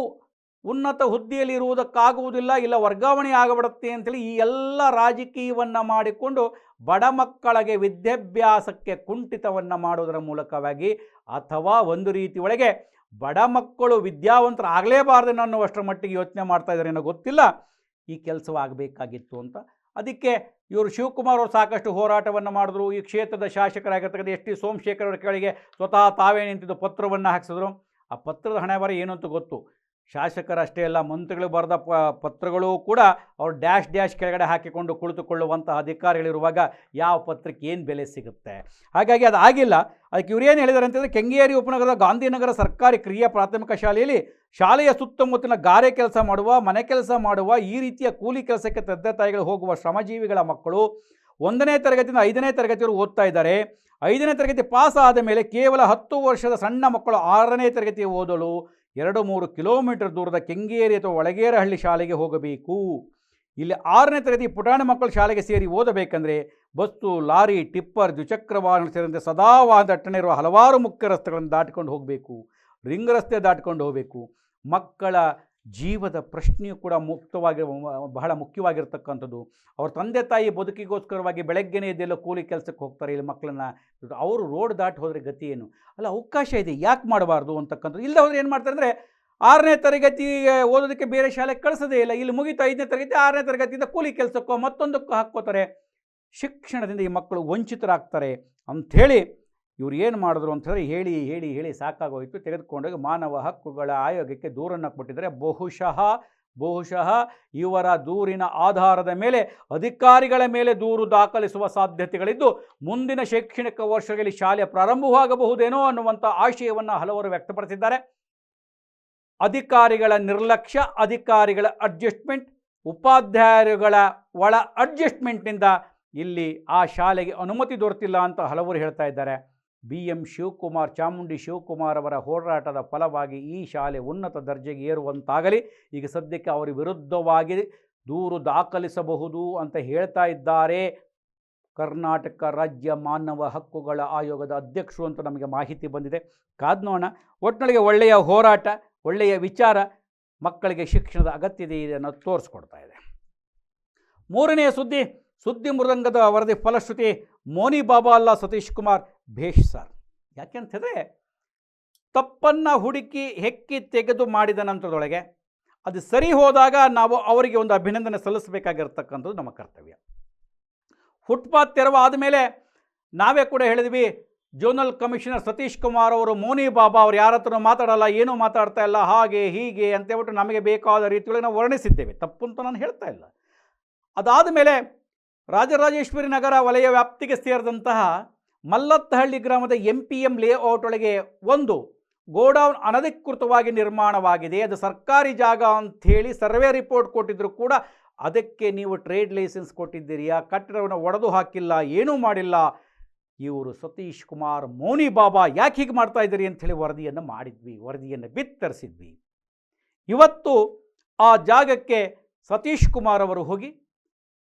ಉನ್ನತ ಹುದ್ದೆಯಲ್ಲಿ ಇರುವುದಕ್ಕಾಗುವುದಿಲ್ಲ, ಇಲ್ಲ ವರ್ಗಾವಣೆ ಆಗಬಿಡುತ್ತೆ ಅಂತೇಳಿ ಈ ಎಲ್ಲ ರಾಜಕೀಯವನ್ನು ಮಾಡಿಕೊಂಡು ಬಡ ಮಕ್ಕಳಿಗೆ ವಿದ್ಯಾಭ್ಯಾಸಕ್ಕೆ ಕುಂಠಿತವನ್ನು ಮಾಡೋದರ ಮೂಲಕವಾಗಿ ಅಥವಾ ಒಂದು ರೀತಿ ಒಳಗೆ ಬಡ ಮಕ್ಕಳು ವಿದ್ಯಾವಂತರು ಆಗಲೇಬಾರ್ದು ಅನ್ನುವಷ್ಟರ ಮಟ್ಟಿಗೆ ಯೋಚನೆ ಮಾಡ್ತಾ ಇದ್ದಾರೆ ಏನೋ ಗೊತ್ತಿಲ್ಲ. ಈ ಕೆಲಸವಾಗಬೇಕಾಗಿತ್ತು ಅಂತ. ಅದಕ್ಕೆ ಇವರು ಶಿವಕುಮಾರ್ ಅವರು ಸಾಕಷ್ಟು ಹೋರಾಟವನ್ನು ಮಾಡಿದ್ರು. ಈ ಕ್ಷೇತ್ರದ ಶಾಸಕರಾಗಿರ್ತಕ್ಕಂಥ ಎಸ್ ಟಿ ಸೋಮಶೇಖರ್ ಅವರ ಕೆಳಗೆ ಸ್ವತಃ ತಾವೇ ನಿಂತಿದ್ದು ಪತ್ರವನ್ನು ಹಾಕಿಸಿದ್ರು. ಆ ಪತ್ರದ ಹಣೆ ಬರ ಏನು ಅಂತ ಗೊತ್ತು. ಶಾಸಕರಷ್ಟೇ ಅಲ್ಲ, ಮಂತ್ರಿಗಳು ಬರೆದ ಪ, ಪತ್ರಗಳು ಕೂಡ ಅವರು ಡ್ಯಾಶ್ ಡ್ಯಾಶ್ ಕೆಳಗಡೆ ಹಾಕಿಕೊಂಡು ಕುಳಿತುಕೊಳ್ಳುವಂತಹ ಅಧಿಕಾರಿಗಳಿರುವಾಗ ಯಾವ ಪತ್ರಕ್ಕೆ ಏನು ಬೆಲೆ ಸಿಗುತ್ತೆ? ಹಾಗಾಗಿ ಅದು ಆಗಿಲ್ಲ. ಅದಕ್ಕೆ ಏನು ಹೇಳಿದ್ದಾರೆ ಅಂತಂದರೆ, ಕೆಂಗೇರಿ ಉಪನಗರದ ಗಾಂಧಿನಗರ ಸರ್ಕಾರಿ ಕ್ರಿಯಾ ಪ್ರಾಥಮಿಕ ಶಾಲೆಯಲ್ಲಿ ಶಾಲೆಯ ಸುತ್ತಮುತ್ತಲಿನ ಗಾರೆ ಕೆಲಸ ಮಾಡುವ, ಮನೆ ಕೆಲಸ ಮಾಡುವ, ಈ ರೀತಿಯ ಕೂಲಿ ಕೆಲಸಕ್ಕೆ ತಂದೆ ತಾಯಿಗಳು ಹೋಗುವ ಶ್ರಮಜೀವಿಗಳ ಮಕ್ಕಳು ಒಂದನೇ ತರಗತಿಯಿಂದ ಐದನೇ ತರಗತಿಯವರು ಓದ್ತಾ ಇದ್ದಾರೆ. ಐದನೇ ತರಗತಿ ಪಾಸ್ ಆದ ಮೇಲೆ ಕೇವಲ ಹತ್ತು ವರ್ಷದ ಸಣ್ಣ ಮಕ್ಕಳು ಆರನೇ ತರಗತಿ ಓದಲು ಎರಡು ಮೂರು ಕಿಲೋಮೀಟರ್ ದೂರದ ಕೆಂಗೇರಿ ಅಥವಾ ಒಳಗೇರಹಳ್ಳಿ ಶಾಲೆಗೆ ಹೋಗಬೇಕು. ಇಲ್ಲಿ ಆರನೇ ತರಗತಿ ಪುಟಾಣಿ ಮಕ್ಕಳು ಶಾಲೆಗೆ ಸೇರಿ ಓದಬೇಕಂದ್ರೆ ಬಸ್ಸು, ಲಾರಿ, ಟಿಪ್ಪರ್, ದ್ವಿಚಕ್ರ ವಾಹನ ಸೇರಿದಂತೆ ಸದಾ ವಾಹನ ದಟ್ಟಣೆ ಇರುವ ಹಲವಾರು ಮುಖ್ಯ ರಸ್ತೆಗಳನ್ನು ದಾಟಿಕೊಂಡು ಹೋಗಬೇಕು. ರಿಂಗ್ ರಸ್ತೆ ದಾಟಿಕೊಂಡು ಹೋಗಬೇಕು. ಮಕ್ಕಳ ಜೀವದ ಪ್ರಶ್ನೆಯು ಕೂಡ ಮುಕ್ತವಾಗಿ, ಬಹಳ ಮುಖ್ಯವಾಗಿರ್ತಕ್ಕಂಥದ್ದು. ಅವ್ರ ತಂದೆ ತಾಯಿ ಬದುಕಿಗೋಸ್ಕರವಾಗಿ ಬೆಳಗ್ಗೆನೇ ಇದೆಲ್ಲ ಕೂಲಿ ಕೆಲಸಕ್ಕೆ ಹೋಗ್ತಾರೆ ಇಲ್ಲಿ ಮಕ್ಕಳನ್ನ. ಅವರು ರೋಡ್ ದಾಟಿ ಹೋದರೆ ಗತಿ ಏನು? ಅಲ್ಲ, ಅವಕಾಶ ಇದೆ, ಯಾಕೆ ಮಾಡಬಾರ್ದು ಅಂತಕ್ಕಂಥದ್ದು. ಇಲ್ಲ ಹೋದರೆ ಏನು ಮಾಡ್ತಾರೆ ಅಂದರೆ, ಆರನೇ ತರಗತಿ ಓದೋದಕ್ಕೆ ಬೇರೆ ಶಾಲೆಗೆ ಕಳಿಸೋದೇ ಇಲ್ಲ. ಇಲ್ಲಿ ಮುಗಿತು ಐದನೇ ತರಗತಿ, ಆರನೇ ತರಗತಿಯಿಂದ ಕೂಲಿ ಕೆಲಸಕ್ಕೋ ಮತ್ತೊಂದಕ್ಕೂ ಹಾಕ್ಕೋತಾರೆ. ಶಿಕ್ಷಣದಿಂದ ಈ ಮಕ್ಕಳು ವಂಚಿತರಾಗ್ತಾರೆ ಅಂಥೇಳಿ ಇವ್ರು ಏನು ಮಾಡಿದ್ರು ಅಂತ ಹೇಳಿ ಹೇಳಿ ಹೇಳಿ ಹೇಳಿ ಸಾಕಾಗೋಯಿತು ತೆಗೆದುಕೊಂಡೋಗಿ ಮಾನವ ಹಕ್ಕುಗಳ ಆಯೋಗಕ್ಕೆ ದೂರನ್ನು ಕೊಟ್ಟಿದ್ದಾರೆ. ಬಹುಶಃ ಬಹುಶಃ ಇವರ ದೂರಿನ ಆಧಾರದ ಮೇಲೆ ಅಧಿಕಾರಿಗಳ ಮೇಲೆ ದೂರು ದಾಖಲಿಸುವ ಸಾಧ್ಯತೆಗಳಿದ್ದು, ಮುಂದಿನ ಶೈಕ್ಷಣಿಕ ವರ್ಷಗಳಲ್ಲಿ ಶಾಲೆ ಪ್ರಾರಂಭವಾಗಬಹುದೇನೋ ಅನ್ನುವಂಥ ಆಶಯವನ್ನು ಹಲವರು ವ್ಯಕ್ತಪಡಿಸಿದ್ದಾರೆ. ಅಧಿಕಾರಿಗಳ ನಿರ್ಲಕ್ಷ್ಯ, ಅಧಿಕಾರಿಗಳ ಅಡ್ಜಸ್ಟ್ಮೆಂಟ್ ಉಪಾಧ್ಯಾಯರುಗಳ ಒಳ ಅಡ್ಜಸ್ಟ್ಮೆಂಟ್ನಿಂದ ಇಲ್ಲಿ ಆ ಶಾಲೆಗೆ ಅನುಮತಿ ದೊರೆತಿಲ್ಲ ಅಂತ ಹಲವರು ಹೇಳ್ತಾ ಇದ್ದಾರೆ. ಬಿ ಎಂ ಶಿವಕುಮಾರ್ ಚಾಮುಂಡಿ ಶಿವಕುಮಾರ್ ಅವರ ಹೋರಾಟದ ಫಲವಾಗಿ ಈ ಶಾಲೆ ಉನ್ನತ ದರ್ಜೆಗೆ ಏರುವಂತಾಗಲಿ. ಈಗ ಸದ್ಯಕ್ಕೆ ಅವರ ವಿರುದ್ಧವಾಗಿ ದೂರು ದಾಖಲಿಸಬಹುದು ಅಂತ ಹೇಳ್ತಾ ಇದ್ದಾರೆ. ಕರ್ನಾಟಕ ರಾಜ್ಯ ಮಾನವ ಹಕ್ಕುಗಳ ಆಯೋಗದ ಅಧ್ಯಕ್ಷರು ಅಂತ ನಮಗೆ ಮಾಹಿತಿ ಬಂದಿದೆ. ಕಾದ್ನೋಣ ಒಟ್ಟಿನೊಳಗೆ ಒಳ್ಳೆಯ ಹೋರಾಟ, ಒಳ್ಳೆಯ ವಿಚಾರ ಮಕ್ಕಳಿಗೆ ಶಿಕ್ಷಣದ ಅಗತ್ಯ ಇದೆ ಅನ್ನೋದು ತೋರಿಸ್ಕೊಡ್ತಾ ಇದೆ. ಮೂರನೆಯ ಸುದ್ದಿ ಸುದ್ದಿ ಮೃದಂಗದ ವರದಿ ಫಲಶ್ರುತಿ, ಮೋನಿ ಬಾಬಾ ಅಲ್ಲ ಸತೀಶ್ ಕುಮಾರ್. ಭೇಷ್ ಸರ್. ಯಾಕೆಂತಂದರೆ ತಪ್ಪನ್ನು ಹುಡುಕಿ ಹೆಕ್ಕಿ ತೆಗೆದು ಮಾಡಿದ ನಂತರದೊಳಗೆ ಅದು ಸರಿ ಹೋದಾಗ ನಾವು ಅವರಿಗೆ ಒಂದು ಅಭಿನಂದನೆ ಸಲ್ಲಿಸಬೇಕಾಗಿರ್ತಕ್ಕಂಥದ್ದು ನಮ್ಮ ಕರ್ತವ್ಯ. ಫುಟ್ಪಾತ್ ತೆರವು ಆದಮೇಲೆ ನಾವೇ ಕೂಡ ಹೇಳಿದ್ವಿ, ಜೋನಲ್ ಕಮಿಷನರ್ ಸತೀಶ್ ಕುಮಾರ್ ಅವರು, ಮೋನಿ ಬಾಬಾ ಅವ್ರು ಯಾರ ಹತ್ರ ಮಾತಾಡಲ್ಲ, ಏನೂ ಮಾತಾಡ್ತಾ ಇಲ್ಲ, ಹಾಗೆ, ಹೀಗೆ ಅಂತೇಳ್ಬಿಟ್ಟು ನಮಗೆ ಬೇಕಾದ ರೀತಿಯೊಳಗೆ ನಾವು ವರ್ಣಿಸಿದ್ದೇವೆ. ತಪ್ಪು ಅಂತ ನಾನು ಹೇಳ್ತಾ ಇಲ್ಲ. ಅದಾದ ಮೇಲೆ ರಾಜರಾಜೇಶ್ವರಿ ನಗರ ವಲಯ ವ್ಯಾಪ್ತಿಗೆ ಸೇರಿದಂತಹ ಮಲ್ಲತ್ತಹಳ್ಳಿ ಗ್ರಾಮದ ಎಂ ಪಿ ಎಂ ಲೇಔಟ್ ಒಳಗೆ ಒಂದು ಗೋಡೌನ್ ಅನಧಿಕೃತವಾಗಿ ನಿರ್ಮಾಣವಾಗಿದೆ. ಅದು ಸರ್ಕಾರಿ ಜಾಗ ಅಂಥೇಳಿ ಸರ್ವೆ ರಿಪೋರ್ಟ್ ಕೊಟ್ಟಿದ್ದರೂ ಕೂಡ ಅದಕ್ಕೆ ನೀವು ಟ್ರೇಡ್ ಲೈಸೆನ್ಸ್ ಕೊಟ್ಟಿದ್ದೀರಿ. ಆ ಕಟ್ಟಡವನ್ನು ಒಡೆದು ಹಾಕಿಲ್ಲ, ಏನೂ ಮಾಡಿಲ್ಲ. ಇವರು ಸತೀಶ್ ಕುಮಾರ್, ಮೋನಿ ಬಾಬಾ ಯಾಕೆ ಹೀಗೆ ಮಾಡ್ತಾ ಇದ್ದೀರಿ ಅಂಥೇಳಿ ವರದಿಯನ್ನು ಮಾಡಿದ್ವಿ, ವರದಿಯನ್ನು ಬಿತ್ತರಿಸಿದ್ವಿ. ಇವತ್ತು ಆ ಜಾಗಕ್ಕೆ ಸತೀಶ್ ಕುಮಾರ್ ಅವರು ಹೋಗಿ,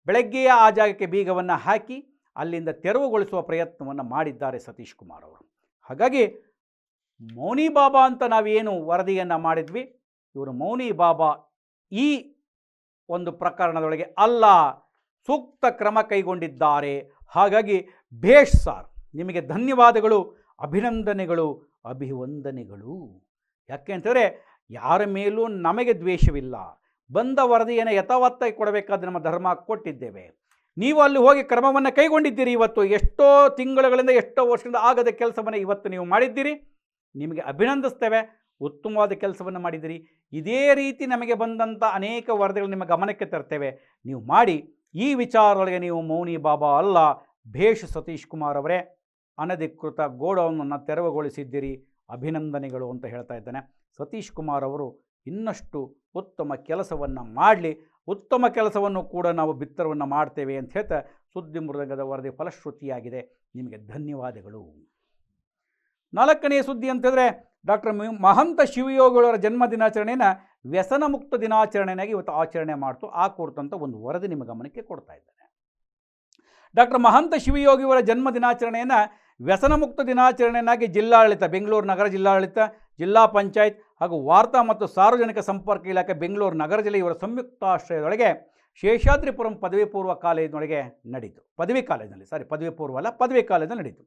ಬೆಳಗ್ಗೆಯೇ ಆ ಜಾಗಕ್ಕೆ ಬೀಗವನ್ನು ಹಾಕಿ ಅಲ್ಲಿಂದ ತೆರವುಗೊಳಿಸುವ ಪ್ರಯತ್ನವನ್ನು ಮಾಡಿದ್ದಾರೆ ಸತೀಶ್ ಕುಮಾರ್ ಅವರು. ಹಾಗಾಗಿ ಮೌನಿ ಬಾಬಾ ಅಂತ ನಾವೇನು ವರದಿಯನ್ನು ಮಾಡಿದ್ವಿ? ಇವರು ಮೌನಿ ಬಾಬಾ ಈ ಒಂದು ಪ್ರಕರಣದೊಳಗೆ ಅಲ್ಲ, ಸೂಕ್ತ ಕ್ರಮ ಕೈಗೊಂಡಿದ್ದಾರೆ. ಹಾಗಾಗಿ ಭೇಷ್ ಸಾರ್, ನಿಮಗೆ ಧನ್ಯವಾದಗಳು, ಅಭಿನಂದನೆಗಳು, ಅಭಿವಂದನೆಗಳು. ಯಾಕೆ ಅಂತಂದರೆ ಯಾರ ಮೇಲೂ ನಮಗೆ ದ್ವೇಷವಿಲ್ಲ. ಬಂದ ವರದಿಯನ್ನು ಯಥಾವತ್ತಾಗಿ ಕೊಡಬೇಕಾದ್ರೆ ನಮ್ಮ ಧರ್ಮ ಕೊಟ್ಟಿದ್ದೇವೆ. ನೀವು ಅಲ್ಲಿ ಹೋಗಿ ಕ್ರಮವನ್ನು ಕೈಗೊಂಡಿದ್ದೀರಿ. ಇವತ್ತು ಎಷ್ಟೋ ತಿಂಗಳುಗಳಿಂದ ಎಷ್ಟೋ ವರ್ಷದಿಂದ ಆಗದ ಕೆಲಸವನ್ನು ಇವತ್ತು ನೀವು ಮಾಡಿದ್ದೀರಿ. ನಿಮಗೆ ಅಭಿನಂದಿಸ್ತೇವೆ. ಉತ್ತಮವಾದ ಕೆಲಸವನ್ನು ಮಾಡಿದ್ದೀರಿ. ಇದೇ ರೀತಿ ನಮಗೆ ಬಂದಂಥ ಅನೇಕ ವರದಿಗಳು ನಿಮ್ಮ ಗಮನಕ್ಕೆ ತರ್ತೇವೆ. ನೀವು ಮಾಡಿ. ಈ ವಿಚಾರದೊಳಗೆ ನೀವು ಮೌನಿ ಬಾಬಾ ಅಲ್ಲ. ಭೇಷ್ ಸತೀಶ್ ಕುಮಾರ್ ಅವರೇ. ಅನಧಿಕೃತ ಗೋಡೌನನ್ನು ತೆರವುಗೊಳಿಸಿದ್ದೀರಿ. ಅಭಿನಂದನೆಗಳು ಅಂತ ಹೇಳ್ತಾ ಇದ್ದಾನೆ. ಸತೀಶ್ ಕುಮಾರ್ ಅವರು ಇನ್ನಷ್ಟು ಉತ್ತಮ ಕೆಲಸವನ್ನು ಮಾಡಲಿ. ಉತ್ತಮ ಕೆಲಸವನ್ನು ಕೂಡ ನಾವು ಬಿತ್ತರವನ್ನು ಮಾಡ್ತೇವೆ ಅಂತ ಹೇಳ್ತಾ ಸುದ್ದಿ ಮೃದಂಗದ ವರದಿ ಫಲಶ್ರುತಿಯಾಗಿದೆ. ನಿಮಗೆ ಧನ್ಯವಾದಗಳು. ನಾಲ್ಕನೆಯ ಸುದ್ದಿ ಅಂತಂದರೆ ಡಾಕ್ಟರ್ ಮಹಂತ ಶಿವಯೋಗಿಗಳವರ ಜನ್ಮ ದಿನಾಚರಣೆಯನ್ನು ವ್ಯಸನ ಮುಕ್ತ ದಿನಾಚರಣೆಯಾಗಿ ಇವತ್ತು ಆಚರಣೆ ಮಾಡ್ತು. ಆ ಕುರಿತಂತ ಒಂದು ವರದಿ ನಿಮ್ಮ ಗಮನಕ್ಕೆ ಕೊಡ್ತಾ ಇದ್ದೇನೆ. ಡಾಕ್ಟರ್ ಮಹಂತ ಶಿವಯೋಗಿಯವರ ಜನ್ಮ ದಿನಾಚರಣೆಯನ್ನು ವ್ಯಸನ ಮುಕ್ತ ದಿನಾಚರಣೆಯನ್ನಾಗಿ ಜಿಲ್ಲಾಡಳಿತ, ಬೆಂಗಳೂರು ನಗರ ಜಿಲ್ಲಾಡಳಿತ, ಜಿಲ್ಲಾ ಪಂಚಾಯತ್ ಹಾಗೂ ವಾರ್ತಾ ಮತ್ತು ಸಾರ್ವಜನಿಕ ಸಂಪರ್ಕ ಇಲಾಖೆ ಬೆಂಗಳೂರು ನಗರ ಜಿಲ್ಲೆ ಇವರ ಸಂಯುಕ್ತಾಶ್ರಯದೊಳಗೆ ಶೇಷಾದ್ರಿಪುರಂ ಪದವಿ ಪೂರ್ವ ಕಾಲೇಜಿನೊಳಗೆ ನಡೀತು ಪದವಿ ಕಾಲೇಜಿನಲ್ಲಿ ಸಾರಿ ಪದವಿ ಪೂರ್ವ ಅಲ್ಲ, ಪದವಿ ಕಾಲೇಜಿನಲ್ಲಿ ನಡೀತು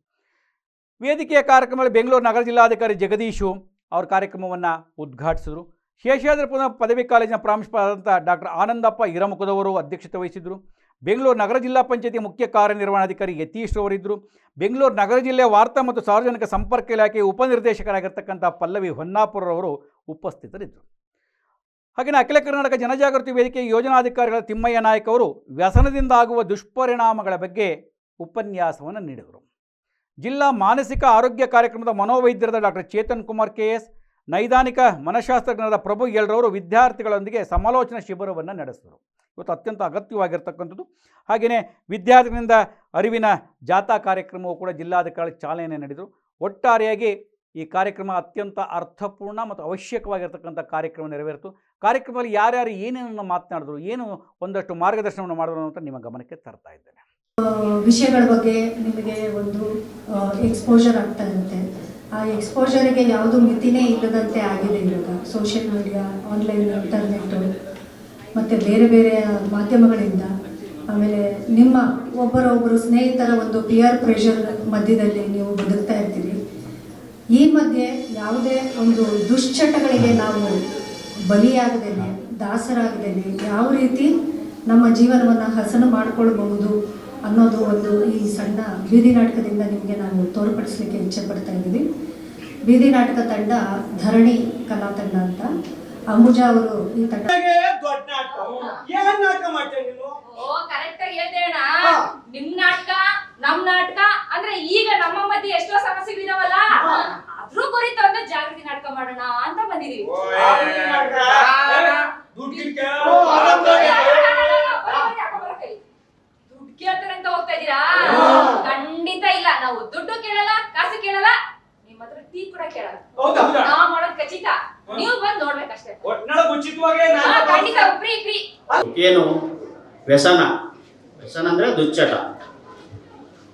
ವೇದಿಕೆಯ ಕಾರ್ಯಕ್ರಮದಲ್ಲಿ ಬೆಂಗಳೂರು ನಗರ ಜಿಲ್ಲಾಧಿಕಾರಿ ಜಗದೀಶು ಅವ್ರ ಕಾರ್ಯಕ್ರಮವನ್ನು ಉದ್ಘಾಟಿಸಿದರು. ಶೇಷಾದ್ರಿಪುರಂ ಪದವಿ ಕಾಲೇಜಿನ ಪ್ರಾಂಶುಪಾಲರಾದಂಥ ಡಾಕ್ಟರ್ ಆನಂದಪ್ಪ ಹಿರಮುಖದವರು ಅಧ್ಯಕ್ಷತೆ ವಹಿಸಿದರು. ಬೆಂಗಳೂರು ನಗರ ಜಿಲ್ಲಾ ಪಂಚಾಯತಿ ಮುಖ್ಯ ಕಾರ್ಯನಿರ್ವಹಣಾಧಿಕಾರಿ ಯತೀಶ್ ಅವರಿದ್ದರು. ಬೆಂಗಳೂರು ನಗರ ಜಿಲ್ಲೆಯ ವಾರ್ತಾ ಮತ್ತು ಸಾರ್ವಜನಿಕ ಸಂಪರ್ಕ ಇಲಾಖೆಯ ಉಪನಿರ್ದೇಶಕರಾಗಿರ್ತಕ್ಕಂಥ ಪಲ್ಲವಿ ಹೊನ್ನಾಪುರರವರು ಉಪಸ್ಥಿತರಿದ್ದರು. ಹಾಗೆಯೇ ಅಖಿಲ ಕರ್ನಾಟಕ ಜನಜಾಗೃತಿ ವೇದಿಕೆಯ ಯೋಜನಾಧಿಕಾರಿಗಳ ತಿಮ್ಮಯ್ಯ ನಾಯಕ್ ಅವರು ವ್ಯಸನದಿಂದ ಆಗುವ ದುಷ್ಪರಿಣಾಮಗಳ ಬಗ್ಗೆ ಉಪನ್ಯಾಸವನ್ನು ನೀಡಿದರು. ಜಿಲ್ಲಾ ಮಾನಸಿಕ ಆರೋಗ್ಯ ಕಾರ್ಯಕ್ರಮದ ಮನೋವೈದ್ಯರದ doctor Chetan Kumar K S ನೈದಾನಿಕ ಮನಃಶಾಸ್ತ್ರಜ್ಞರಾದ ಪ್ರಭು ಎಲ್ರವರು ವಿದ್ಯಾರ್ಥಿಗಳೊಂದಿಗೆ ಸಮಾಲೋಚನಾ ಶಿಬಿರವನ್ನು ನಡೆಸಿದರು. ಇವತ್ತು ಅತ್ಯಂತ ಅಗತ್ಯವಾಗಿರ್ತಕ್ಕಂಥದ್ದು. ಹಾಗೆಯೇ ವಿದ್ಯಾರ್ಥಿಗಳಿಂದ ಅರಿವಿನ ಜಾಥಾ ಕಾರ್ಯಕ್ರಮವು ಕೂಡ ಜಿಲ್ಲಾಧಿಕಾರಿ ಚಾಲನೆ ನಡೆದರು. ಒಟ್ಟಾರೆಯಾಗಿ ಈ ಕಾರ್ಯಕ್ರಮ ಅತ್ಯಂತ ಅರ್ಥಪೂರ್ಣ ಮತ್ತು ಅವಶ್ಯಕವಾಗಿರ್ತಕ್ಕಂಥ ಕಾರ್ಯಕ್ರಮ ನೆರವೇರಿತು. ಕಾರ್ಯಕ್ರಮದಲ್ಲಿ ಯಾರ್ಯಾರು ಏನೇನನ್ನು ಮಾತನಾಡಿದ್ರು, ಏನು ಒಂದಷ್ಟು ಮಾರ್ಗದರ್ಶನವನ್ನು ಮಾಡಿದ್ರು ಅಂತ ನಿಮ್ಮ ಗಮನಕ್ಕೆ ತರ್ತಾ ಇದ್ದೇನೆ. ವಿಷಯಗಳ ಬಗ್ಗೆ ನಿಮಗೆ ಒಂದು ಎಕ್ಸ್ಪೋಜರ್ ಆಗ್ತಾ ಆ ಎಕ್ಸ್ಪೋಜರ್ಗೆ ಯಾವುದು ಮಿತಿನೇ ಇಲ್ಲದಂತೆ ಆಗಿದೆ ಇವಾಗ. ಸೋಷಿಯಲ್ ಮೀಡಿಯಾ ಆನ್ಲೈನ್ ಇಂಟರ್ನೆಟ್ಟು ಮತ್ತು ಬೇರೆ ಬೇರೆ ಮಾಧ್ಯಮಗಳಿಂದ. ಆಮೇಲೆ ನಿಮ್ಮ ಒಬ್ಬರೊಬ್ಬರು ಸ್ನೇಹಿತರ ಒಂದು ಪಿಯರ್ ಪ್ರೆಷರ್ ಮಧ್ಯದಲ್ಲಿ ನೀವು ಬದುಕ್ತಾ ಇರ್ತೀರಿ. ಈ ಮಧ್ಯೆ ಯಾವುದೇ ಒಂದು ದುಶ್ಚಟಗಳಿಗೆ ನಾವು ಬಲಿಯಾಗದೇನೆ, ದಾಸರಾಗದೇನೆ, ಯಾವ ರೀತಿ ನಮ್ಮ ಜೀವನವನ್ನು ಹಸನು ಮಾಡಿಕೊಳ್ಬಹುದು ಅನ್ನೋದು ಒಂದು ಈ ಸಣ್ಣ ಬೀದಿ ನಾಟಕದಿಂದ ನಿಮಗೆ ನಾನು ತೋರ್ಪಡಿಸ್ಲಿಕ್ಕೆ ಇಚ್ಛೆ ಪಡ್ತಾ ಇದ್ದೀವಿ ಬೀದಿ ನಾಟಕ ತಂಡ ಧರಣಿ ಕಲಾ ತಂಡ ಅಂತ. ಅಂಬುಜಾ ಅವರು ಈ ತಂಡ ನನಗೆ ನಾಟಕ. ಏನ್ ನಾಟಕ ಮಾಡ್ತೇನೆ ನೀನು? ಓ ಕರೆಕ್ಟ್ ಹೇಳ್ದೆ ಅಣ್ಣ. ನಿಮ್ ನಾಟಕ ನಮ್ ನಾಟಕ ಅಂದ್ರೆ ಈಗ ನಮ್ಮ ಮಧ್ಯೆ ಎಷ್ಟೋ ಸಮಸ್ಯೆಗಳಿದಾವಲ್ಲ ಅದ್ರ ಕುರಿತು ಒಂದು ಜಾಗೃತಿ ನಾಟಕ ಮಾಡೋಣ ಅಂತ ಬಂದಿದೀವಿ. ಕೇಳ್ತಾರೆ ಅಂತ ಹೋಗ್ತಾ ಇದ್ದೀರಾ? ಖಂಡಿತ ಇಲ್ಲ. ನಾವು ದುಡ್ಡು ಕೇಳಲ್ಲ ಕಾಸು ಕೇಳಲ್ಲ ನಿಮ್ಮ ಹತ್ರ ಟೀ ಕೂಡ ಕೇಳಲ್ಲ. ಹೌದಾ? ಹೌದಾ? ನಾವ್ ಮಾಡೋದ್ ಖಚಿತ. ನೀವು ಬಂದ್ ನೋಡ್ಬೇಕಷ್ಟೇ ಉಚಿತವಾಗಿ ನಾನು ಖಂಡಿತ ಫ್ರೀ ಫ್ರೀ. ಏನು? ವ್ಯಸನ. ವ್ಯಸನ ಅಂದ್ರೆ ದುಶ್ಚಟ.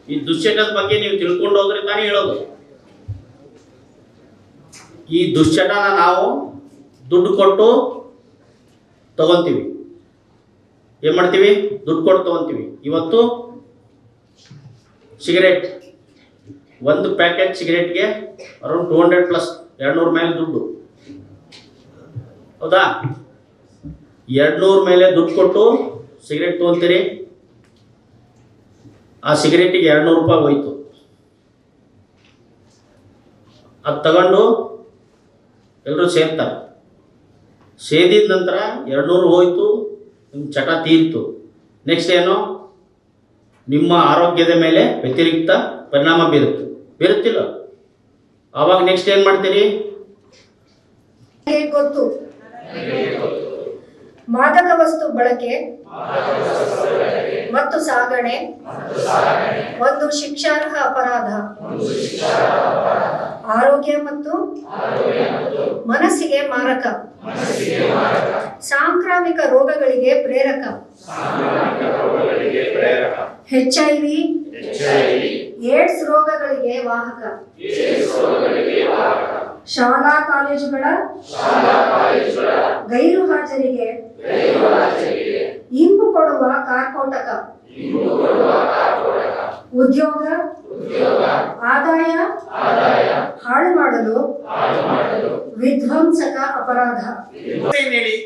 ಈ ದುಶ್ಚಟದ ಬಗ್ಗೆ ನೀವು ತಿಳ್ಕೊಂಡು ಹೋದ್ರೆ ತಾನೇ ಹೇಳೋದು. ಈ ದುಶ್ಚಟನ ನಾವು ದುಡ್ಡು ಕೊಟ್ಟು ತಗೊಂತೀವಿ ಏನು ಮಾಡ್ತೀವಿ? ದುಡ್ಡು ಕೊಟ್ಟು ತಗೊಂತೀವಿ ಇವತ್ತು ಸಿಗರೇಟ್ ಒಂದು ಪ್ಯಾಕೆಟ್ ಸಿಗರೇಟ್ಗೆ ಅರೌಂಡ್ ಟೂ ಹಂಡ್ರೆಡ್ ಪ್ಲಸ್ ಎರಡುನೂರು ಮೇಲೆ ದುಡ್ಡು. ಹೌದಾ? ಎರಡ್ನೂರು ಮೇಲೆ ದುಡ್ಡು ಕೊಟ್ಟು ಸಿಗರೇಟ್ ತಗೊಂತೀರಿ. ಆ ಸಿಗರೇಟಿಗೆ ಎರಡ್ನೂರು ರೂಪಾಯಿ ಹೋಯ್ತು. ಅದು ತಗೊಂಡು ಎಲ್ಲರೂ ಸೇರ್ತಾರೆ. ಸೇದಿದ ನಂತರ ಎರಡ್ನೂರು ಹೋಯ್ತು. ನಿಮ್ಮ ಚಟ ತೀರ್ತು ನೆಕ್ಸ್ಟ್ ಏನು? ನಿಮ್ಮ ಆರೋಗ್ಯದ ಮೇಲೆ ವ್ಯತಿರಿಕ್ತ ಪರಿಣಾಮ ಬೀರುತ್ತೆ. ಬೀರುತ್ತಿಲ್ಲ. ಆವಾಗ ನೆಕ್ಸ್ಟ್ ಏನು ಮಾಡ್ತೀರಿ? ಗೊತ್ತು ಮಾದಕ ವಸ್ತು ಬಳಕೆ ಮತ್ತು ಸಾಗಣೆ. ಒಂದು ಶಿಕ್ಷಾರ್ಹ ಅಪರಾಧ. ಆರೋಗ್ಯ ಮತ್ತು ಮನಸ್ಸಿಗೆ ಮಾರಕ. ಸಾಂಕ್ರಾಮಿಕ ರೋಗಗಳಿಗೆ ಪ್ರೇರಕ. ಎಚ್ ಐ ವಿ ಏಡ್ಸ್ ರೋಗಗಳಿಗೆ ವಾಹಕ. ಶಾಲಾ ಕಾಲೇಜುಗಳ ಗೈರು ಹಾಜರಿಗೆ ಇಂಪು ಕೊಡುವ ಕಾರ್ಕೋಟಕ. ಉದ್ಯೋಗ ಆದಾಯ ಹಾಳು ಮಾಡಲು ವಿಧ್ವಂಸಕ ಅಪರಾಧ. ಏನ್ ಹೇಳಿ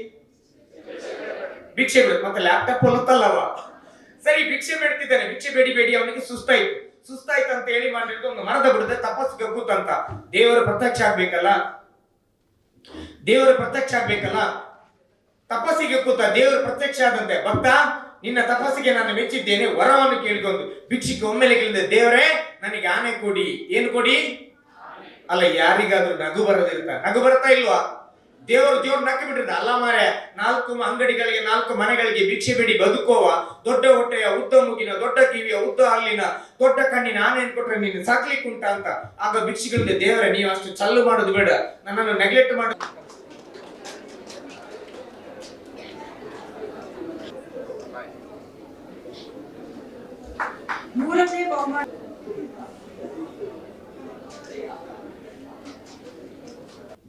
ಭಿಕ್ಷೆ ಬಿಡು ಮತ್ತೆ ಲ್ಯಾಪ್ಟಾಪ್ ಹೊಲುತ್ತಲ್ಲವ ಸರಿ ಭಿಕ್ಷೆ ಬೇಡ್ತಿದ್ದಾನೆ ಭಿಕ್ಷೆ ಬೇಡಿ ಬೇಡಿ ಅವನಿಗೆ ಸುಸ್ತಾಯ್ತು. ಸುಸ್ತಾಯ್ತು ಅಂತ ಹೇಳಿ ಮಾಡಿರ್ತು ಒಂದು ಮರದ ಬಿಡದೆ ತಪಸ್ಸು ಗಗ್ಗುತ್ತಂತ ದೇವರ ಪ್ರತ್ಯಕ್ಷ ಆಗ್ಬೇಕಲ್ಲ? ದೇವರ ಪ್ರತ್ಯಕ್ಷ ಆಗ್ಬೇಕಲ್ಲ? ತಪಸ್ಸಿಗೆ ಕೂತ ದೇವರ ಪ್ರತ್ಯಕ್ಷ ಆದಂತೆ. ಭಕ್ತ ನಿನ್ನ ತಪಸ್ಸಿಗೆ ನಾನು ಮೆಚ್ಚಿದ್ದೇನೆ, ವರವನ್ನು ಕೇಳಿಕೊಂಡು ಭಿಕ್ಷಿಗೆ ಒಮ್ಮೆಲೆ ಕೇಳಿದೆ, ದೇವರೇ, ನನಗೆ ಆನೆ ಕೊಡಿ. ಏನು ಕೊಡಿ? ಅಲ್ಲ, ಯಾರಿಗಾದ್ರೂ ನಗು ಬರದಿರ್ತ ನಗು ಬರ್ತಾ ಇಲ್ವಾ? ದೇವರು ದೇವ್ರು ನಕ್ಕಿ ಬಿಟ್ಟಿದ್ದ ಅಲ್ಲ ಮಾರೆ ನಾಲ್ಕು ಅಂಗಡಿಗಳಿಗೆ, ನಾಲ್ಕು ಮನೆಗಳಿಗೆ ಭಿಕ್ಷೆ ಬಿಡಿ, ಬದುಕೋವ. ದೊಡ್ಡ ಹೊಟ್ಟೆಯ, ಉದ್ದ ಮುಗಿನ, ದೊಡ್ಡ ಕಿವಿಯ, ಉದ್ದ ಹಲ್ಲಿನ, ದೊಡ್ಡ ಕಣ್ಣಿನ ನಾನೇನ್ ಕೊಟ್ರೆ ನೀನು ಸಾಕ್ಲಿಕ್ಕುಂಟ ಅಂತ. ಆಗ ಭಿಕ್ಷೆಗಳಿಂದ ದೇವರೇ, ನೀವು ಅಷ್ಟು ಚಲ್ಲು ಮಾಡೋದು ಬೇಡ. ನನ್ನನ್ನು ನೆಗ್ಲೆಕ್ಟ್ ಮಾಡ. ಮೂರನೇ ಬಹುಮಾನ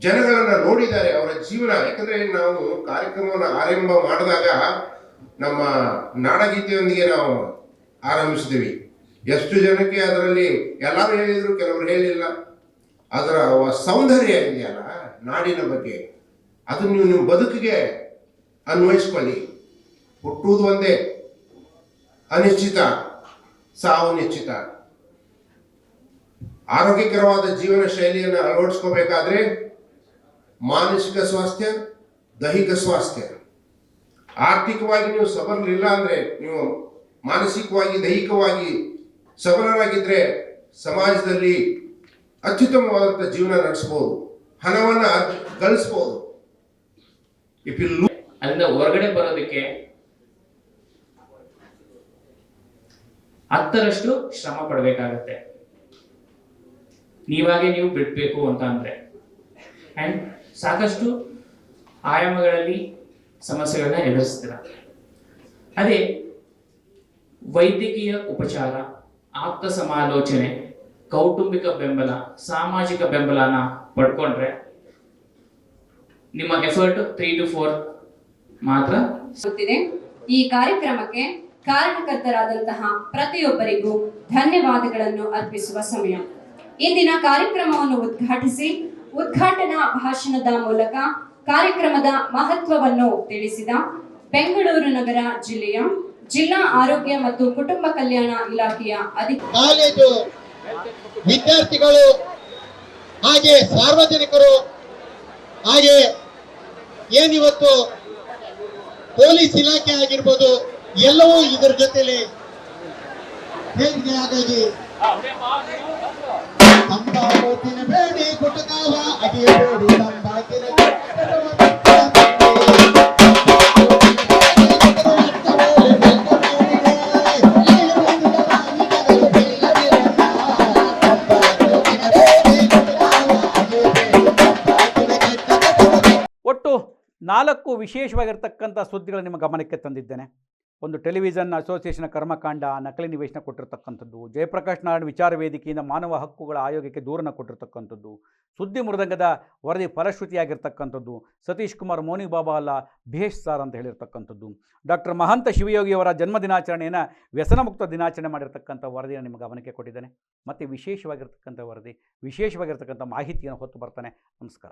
ಜನಗಳನ್ನ ನೋಡಿದ್ದಾರೆ ಅವರ ಜೀವನ. ಯಾಕಂದ್ರೆ ನಾವು ಕಾರ್ಯಕ್ರಮವನ್ನು ಆರಂಭ ಮಾಡಿದಾಗ ನಮ್ಮ ನಾಡಗೀತೆಯೊಂದಿಗೆ ನಾವು ಆರಂಭಿಸಿದ್ವಿ ಎಷ್ಟು ಜನಕ್ಕೆ ಅದರಲ್ಲಿ ಎಲ್ಲರೂ ಹೇಳಿದ್ರು, ಕೆಲವರು ಹೇಳಿಲ್ಲ. ಅದರ ಸೌಂದರ್ಯ ಇದೆಯಲ್ಲ, ನಾಡಿನ ಬಗ್ಗೆ. ಅದನ್ನ ನೀವು ನಿಮ್ಮ ಬದುಕಿಗೆ ಅನ್ವಯಿಸ್ಕೊಳ್ಳಿ. ಹುಟ್ಟುವುದು ಒಂದೇ ಅನಿಶ್ಚಿತ. ಸಾವು ನಿಶ್ಚಿತ ಆರೋಗ್ಯಕರವಾದ ಜೀವನ ಶೈಲಿಯನ್ನು ಅಳವಡಿಸ್ಕೋಬೇಕಾದ್ರೆ ಮಾನಸಿಕ ಸ್ವಾಸ್ಥ್ಯ, ದೈಹಿಕ ಸ್ವಾಸ್ಥ್ಯ. ಆರ್ಥಿಕವಾಗಿ ನೀವು ಸಬಲರಿಲ್ಲ ಅಂದ್ರೆ ನೀವು ಮಾನಸಿಕವಾಗಿ, ದೈಹಿಕವಾಗಿ ಸಬಲರಾಗಿದ್ರೆ ಸಮಾಜದಲ್ಲಿ ಅತ್ಯುತ್ತಮವಾದಂಥ ಜೀವನ ನಡೆಸ್ಬೋದು, ಹಣವನ್ನು ಗಳಿಸಬಹುದು ಇಫ್ ಅಲ್ಲಿಂದ ಹೊರಗಡೆ ಬರೋದಕ್ಕೆ ಹತ್ತರಷ್ಟು ಶ್ರಮ ಪಡಬೇಕಾಗತ್ತೆ. ನೀವಾಗೆ ನೀವು ಬಿಡಬೇಕು ಅಂತ ಅಂದ್ರೆ. ಅಂಡ್ ಸಾಕಷ್ಟು ಆಯಾಮಗಳಲ್ಲಿ ಸಮಸ್ಯೆಗಳನ್ನ ಎದುರಿಸ್ತೀರ. ಅದೇ ವೈದ್ಯಕೀಯ ಉಪಚಾರ ಆಪ್ತ ಸಮಾಲೋಚನೆ ಕೌಟುಂಬಿಕ ಬೆಂಬಲ, ಸಾಮಾಜಿಕ ಬೆಂಬಲನ ಪಡ್ಕೊಂಡ್ರೆ ನಿಮ್ಮ ಎಫರ್ಟ್ ತ್ರೀ ಟು ಫೋರ್ ಮಾತ್ರ ಈ ಕಾರ್ಯಕ್ರಮಕ್ಕೆ ಕಾರಣಕರ್ತರಾದಂತಹ ಪ್ರತಿಯೊಬ್ಬರಿಗೂ ಧನ್ಯವಾದಗಳನ್ನು ಅರ್ಪಿಸುವ ಸಮಯ. ಇಂದಿನ ಕಾರ್ಯಕ್ರಮವನ್ನು ಉದ್ಘಾಟಿಸಿ ಉದ್ಘಾಟನಾ ಭಾಷಣದ ಮೂಲಕ ಕಾರ್ಯಕ್ರಮದ ಮಹತ್ವವನ್ನು ತಿಳಿಸಿದ ಬೆಂಗಳೂರು ನಗರ ಜಿಲ್ಲೆಯ ಜಿಲ್ಲಾ ಆರೋಗ್ಯ ಮತ್ತು ಕುಟುಂಬ ಕಲ್ಯಾಣ ಇಲಾಖೆಯ ಕಾಲೇಜು ವಿದ್ಯಾರ್ಥಿಗಳು, ಹಾಗೆ ಸಾರ್ವಜನಿಕರು, ಹಾಗೆ ಏನಿವತ್ತು ಪೊಲೀಸ್ ಇಲಾಖೆ ಆಗಿರ್ಬೋದು ಎಲ್ಲವೂ ಇದರ ಜೊತೆಲಿ ಹಾಗಾಗಿ ತಂಬಾಕು ಒಟ್ಟು ನಾಲ್ಕು ವಿಶೇಷವಾಗಿರ್ತಕ್ಕಂಥ ಸುದ್ದಿಗಳು ನಿಮ್ಮ ಗಮನಕ್ಕೆ ತಂದಿದ್ದೇನೆ. ಒಂದು ಟೆಲಿವಿಷನ್ ಅಸೋಸಿಯೇಷನ್ ಕರ್ಮಕಾಂಡ ನಕಲಿ ನಿವೇಶನ ಕೊಟ್ಟಿರ್ತಕ್ಕಂಥದ್ದು, ಜಯಪ್ರಕಾಶ್ ನಾರಾಯಣ ವಿಚಾರ ವೇದಿಕೆಯಿಂದ ಮಾನವ ಹಕ್ಕುಗಳ ಆಯೋಗಕ್ಕೆ ದೂರನ ಕೊಟ್ಟಿರ್ತಕ್ಕಂಥದ್ದು, ಸುದ್ದಿ ಮೃದಂಗದ ವರದಿ ಫಲಶ್ರುತಿಯಾಗಿರ್ತಕ್ಕಂಥದ್ದು, ಸತೀಶ್ ಕುಮಾರ್ ಮೋನಿ ಬಾಬಾ ಅಲ್ಲ ಭೇಷ್ ಸಾರ್ ಅಂತ ಹೇಳಿರ್ತಕ್ಕಂಥದ್ದು. ಡಾಕ್ಟರ್ ಮಹಂತ ಶಿವಯೋಗಿಯವರ ಜನ್ಮ ದಿನಾಚರಣೆಯನ್ನು ವ್ಯಸನಮುಕ್ತ ದಿನಾಚರಣೆ ಮಾಡಿರ್ತಕ್ಕಂಥ ವರದಿಯನ್ನು ನಿಮ್ಮ ಗಮನಕ್ಕೆ ಕೊಟ್ಟಿದ್ದಾನೆ. ಮತ್ತು ವಿಶೇಷವಾಗಿರ್ತಕ್ಕಂಥ ವರದಿ, ವಿಶೇಷವಾಗಿರ್ತಕ್ಕಂಥ ಮಾಹಿತಿಯನ್ನು ಹೊತ್ತು ಬರ್ತಾನೆ. ನಮಸ್ಕಾರ.